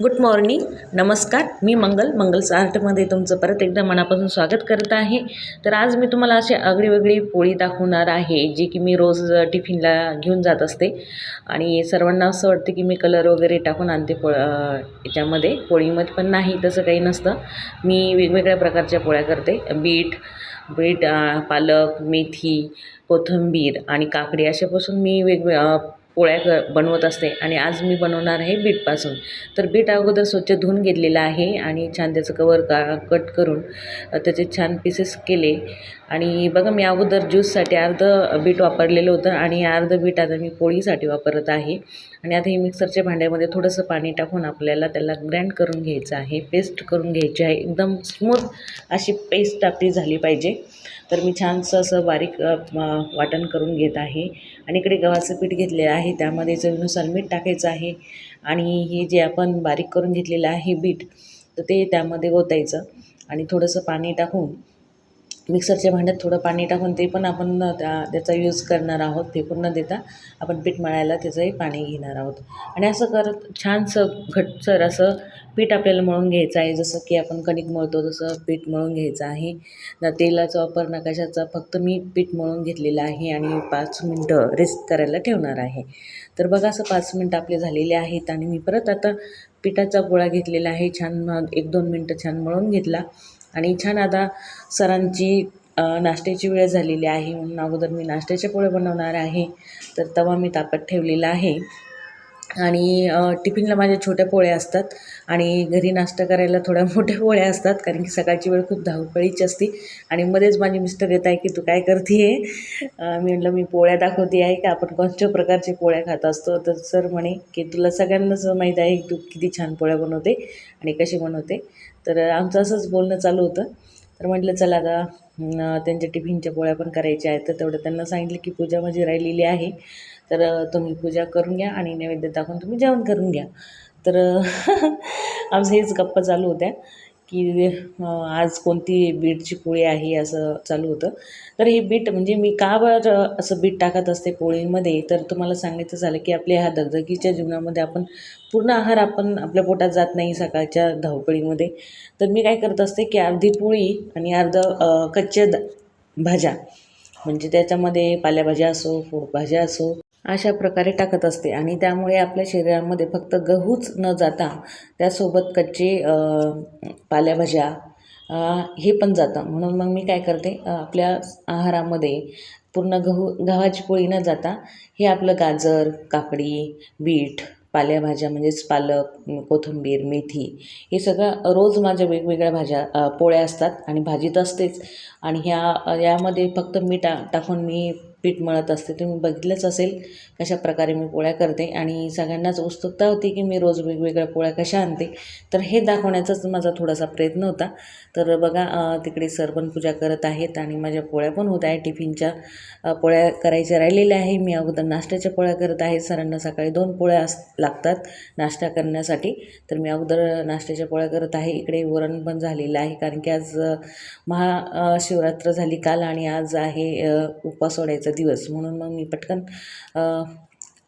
Good morning नमस्कार. मी मंगल. मंगल आर्टमध्ये तुमचं परत एकदा मनापासून स्वागत करत आहे. तर आज मी तुम्हाला अशी आगळी वेगळी पोळी दाखवणार आहे जी की मी रोज टिफिनला घेऊन जात असते. आणि सर्वांना असं वाटतं की मी कलर वगैरे टाकून आणते पोळ याच्यामध्ये. पोळीमध्ये पण नाही तसं काही नसतं. मी वेगवेगळ्या प्रकारच्या पोळ्या करते. बीट बीट पालक मेथी कोथिंबीर आणि काकडी अशापासून मी वेगवेगळ्या पोळ्या क बनवत असते आणि आज मी बनवणार आहे बीटपासून. तर बीट अगोदर स्वच्छ धुवून घेतलेलं आहे आणि छान त्याचं कवर का कट करून त्याचे छान पीसेस केले. आणि बघा मी अगोदर ज्यूससाठी अर्धं बीट वापरलेलं होतं आणि अर्धं बीट आता मी पोळीसाठी वापरत आहे. आणि आता हे मिक्सरच्या भांड्यामध्ये थोडंसं पाणी टाकून आपल्याला त्याला ग्रँड करून घ्यायचं आहे पेस्ट करून घ्यायची आहे. एकदम स्मूथ अशी पेस्ट आपली झाली पाहिजे. तर मी छानसं असं बारीक वाटण करून घेत आहे. आणि इकडे गव्हाचं पीठ घेतलेलं आहे. त्यामध्ये चवीनुसार मीठ टाकायचं आहे. आणि हे जे आपण बारीक करून घेतलेलं आहे बीट तर ते त्यामध्ये ओतायचं. आणि थोडंसं पाणी टाकून मिक्सरच्या भांड्यात थोडं पाणी टाकून ते पण आपण त्या त्याचा यूज करणार आहोत फेकून न देता आपण पीठ मळायला त्याचंही पाणी घेणार आहोत. आणि असं करत छानसं घटसर असं पीठ आपल्याला मळून घ्यायचं आहे. जसं की आपण कणिक मळतो तसं पीठ मळून घ्यायचं आहे. ना तेलाचा वापर ना कशाचा फक्त मी पीठ मळून घेतलेलं आहे आणि पाच मिनटं रेस्ट करायला ठेवणार आहे. तर बघा असं पाच मिनटं आपले झालेले आहेत आणि मी परत आता पिठाचा गोळा घेतलेला आहे. छान एक दोन मिनटं छान मळून घेतला. आणि छान आता सरांची नाश्त्याची वेळ झालेली आहे म्हणून अगोदर मी नाश्त्याच्या पोळ्या बनवणार आहे. तर तवा मी तापत ठेवलेला आहे. आणि टिफिनला माझ्या छोट्या पोळ्या असतात आणि घरी नाश्ता करायला थोड्या मोठ्या पोळ्या असतात कारण की सकाळची वेळ खूप धावपळीची असते. आणि मध्येच माझे मिस्टर येत आहे की तू काय करते आहे मी म्हटलं मी पोळ्या दाखवते आहे का? आपण कोणत्या प्रकारचे पोळ्या खात असतो? तर सर म्हणे की तुला सगळ्यांनाच माहीत आहे की तू किती छान पोळ्या बनवते आणि कशी बनवते. तर आमचं असंच बोलणं चालू होतं. तर म्हटलं चला आता त्यांच्या टिफिनच्या पोळ्या पण करायच्या आहेत. तर तेवढं त्यांना सांगितलं की पूजा माझी राहिलेली आहे. तर तुम्ही पूजा करून घ्या आणि नैवेद्य दाखवून तुम्ही जेवण करून घ्या. तर आमचं हेच गप्पा चालू होत्या. की आज कोणती बीटची पोळी आहे असं चालू होतं. तर हे बीट म्हणजे मी का बरं असं बीट टाकत असते पोळीमध्ये? तर तुम्हाला सांगायचं झालं की आपल्या ह्या दगदगीच्या जीवनामध्ये आपण पूर्ण आहार आपण आपल्या पोटात जात नाही सकाळच्या धावपळीमध्ये. तर मी काय करत असते की अर्धी पोळी आणि अर्धं कच्च्या द भाज्या. म्हणजे त्याच्यामध्ये पालेभाज्या असो फळभाज्या असो अशा प्रकारे टाकत असते. आणि त्यामुळे आपल्या शरीरामध्ये फक्त गहूच न जाता त्यासोबत कच्चे पाल्याभाज्या पालेभाज्या हे पण जातं. म्हणून मग मी काय करते आपल्या आहारामध्ये पूर्ण गहू गव्हाची पोळी न जाता हे आपलं गाजर काकडी बीट पालेभाज्या म्हणजेच पालक कोथिंबीर मेथी हे सगळं रोज माझ्या वेगवेगळ्या भाज्या पोळ्या असतात आणि भाजीत असतेच. आणि ह्या यामध्ये फक्त मीठ टा टाकून मी पीठ मळत असते तुम्ही बघितलंच असेल कशा प्रकारे मी पोळ्या करते. आणि सगळ्यांनाच उत्सुकता होती की मी रोज वेगवेगळ्या पोळ्या कशा आणते. तर हे दाखवण्याचाच माझा थोडासा प्रयत्न होता. तर बघा तिकडे सर पण पूजा करत आहेत आणि माझ्या पोळ्या पण होत आहे टिफिनच्या पोळ्या करायच्या राहिलेल्या आहे. मी अगोदर नाश्त्याच्या पोळ्या करत आहे. सरांना सकाळी दोन पोळ्या अस लागतात नाश्ता करण्यासाठी. तर मी अगोदर नाश्त्याच्या पोळ्या करत आहे. इकडे वरण पण झालेलं आहे. कारण की आज महाशिवरात्र झाली काल आणि आज आहे उपास उपवास सोडायचा दिवस. म्हणून मग मी पटकन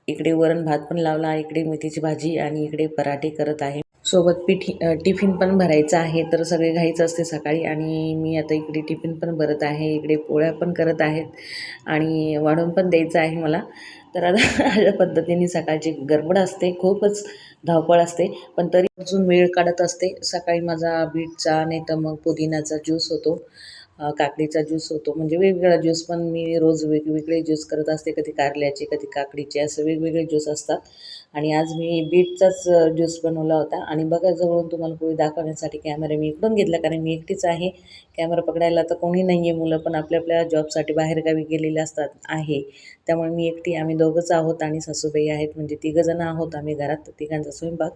इकडे वरण भात पण लावला इकडे मेथीची भाजी आणि इकडे पराठे करत आहे. सोबत पिठी टिफिन पण भरायचं आहे तर सगळे घाईच असते सकाळी आणि मी आता इकडे टिफिन पण भरत आहे इकडे पोळ्या पण करत आहेत आणि वाढून पण द्यायचं आहे मला. तर आता अशा पद्धतीने सकाळची गडबड असते खूपच धावपळ असते पण तरी अजून वेळ काढत असते. सकाळी माझा बीटचा नाही तर मग पुदिनाचा ज्यूस होतो. काकडीचा ज्यूस होतो. म्हणजे वेगवेगळा ज्यूस पण मी रोज वेगवेगळे ज्यूस करत असते. कधी कारल्याचे कधी काकडीचे असं वेगवेगळे ज्यूस असतात. आणि आज मी बीटचाच ज्यूस बनवला होता. आणि बघा जवळून तुम्हाला पोळी दाखवण्यासाठी कॅमेरा मी इकडून घेतला. कारण मी एकटीच आहे. कॅमेरा पकडायला तर कोणी नाही आहे मुलं पण आपल्या आपल्या जॉबसाठी बाहेरगावी गेलेले असतात आहे. त्यामुळे मी एकटी आम्ही दोघंच आहोत आणि सासूबाई आहेत. म्हणजे तिघंजणं आहोत. आम्ही घरात तिघांचा स्वयंपाक.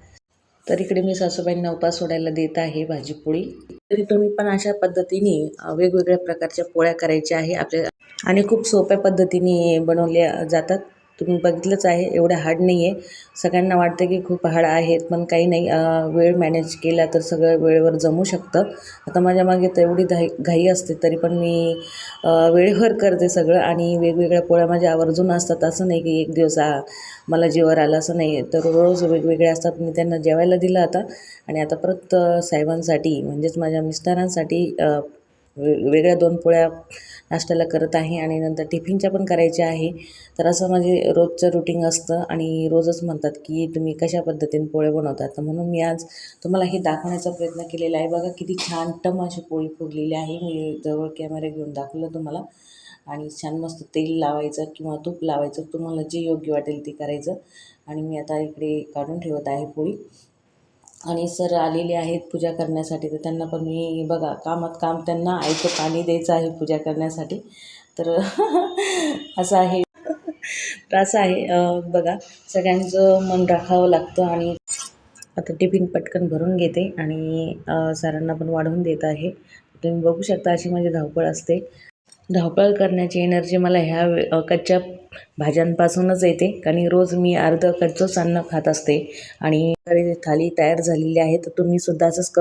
तर इकडे मी सासूबाईंना उपास सोडायला देत आहे भाजीपोळी. तरी तुम्ही पण अशा पद्धतीने वेगवेगळ्या प्रकारच्या पोळ्या करायच्या आहे आपल्या आणि खूप सोप्या पद्धतीने बनवल्या जातात. तुम्ही बघितलंच आहे एवढं हार्ड नाही आहे सगळ्यांना वाटतं की खूप हार्ड आहेत पण काही नाही. वेळ मॅनेज केला तर सगळं वेळेवर जमू शकतं. आता माझ्या मागे तर एवढी घाई घाई असते तरी पण मी वेळेवर करते सगळं आणि वेगवेगळ्या पोळ्या माझ्या आवर्जून असतात. असं नाही की एक दिवस मला जेवायला आलं असं नाही. तर रोज वेगवेगळे असतात. मी त्यांना जेवायला दिलं आता. आणि आता परत साहेबांसाठी म्हणजेच माझ्या मिस्टरांसाठी वे वेगळ्या दोन पोळ्या नाश्त्याला करत आहे आणि नंतर टिफिनच्या पण करायच्या आहे. तर असं माझे रोजचं रुटीन असतं आणि रोजच म्हणतात की तुम्ही कशा पद्धतीने पोळे बनवतात तर म्हणून मी आज तुम्हाला हे दाखवण्याचा प्रयत्न केलेला आहे. बघा किती छान टम अशी पोळी फुगलेली आहे. मी जवळ कॅमेरा घेऊन दाखवलं तुम्हाला. आणि छान मस्त तेल लावायचं किंवा तूप लावायचं. तुम्हाला जे योग्य वाटेल ते करायचं. आणि मी आता इकडे काढून ठेवत आहे पोळी. आणि सर आलेले आहेत पूजा करण्यासाठी तर त्यांना पण मी बघा कामात काम त्यांना आईचं पाणी द्यायचं आहे पूजा करण्यासाठी. तर असं आहे. तर असं आहे. बघा सगळ्यांचं मन राखावं लागतं आणि आता टिफिन पटकन भरून घेते आणि सरांना पण वाढवून देत आहे. तुम्ही बघू शकता अशी माझी धावपळ असते. धावपळ करण्याची एनर्जी मला ह्या वे- कच्च्या भाज्यांपासूनच येते. कारण रोज मी अर्ध कच्चंच अन्न खात असते. आणि थाली तयार झालेली आहे तर तुम्ही सुद्धा असंच कर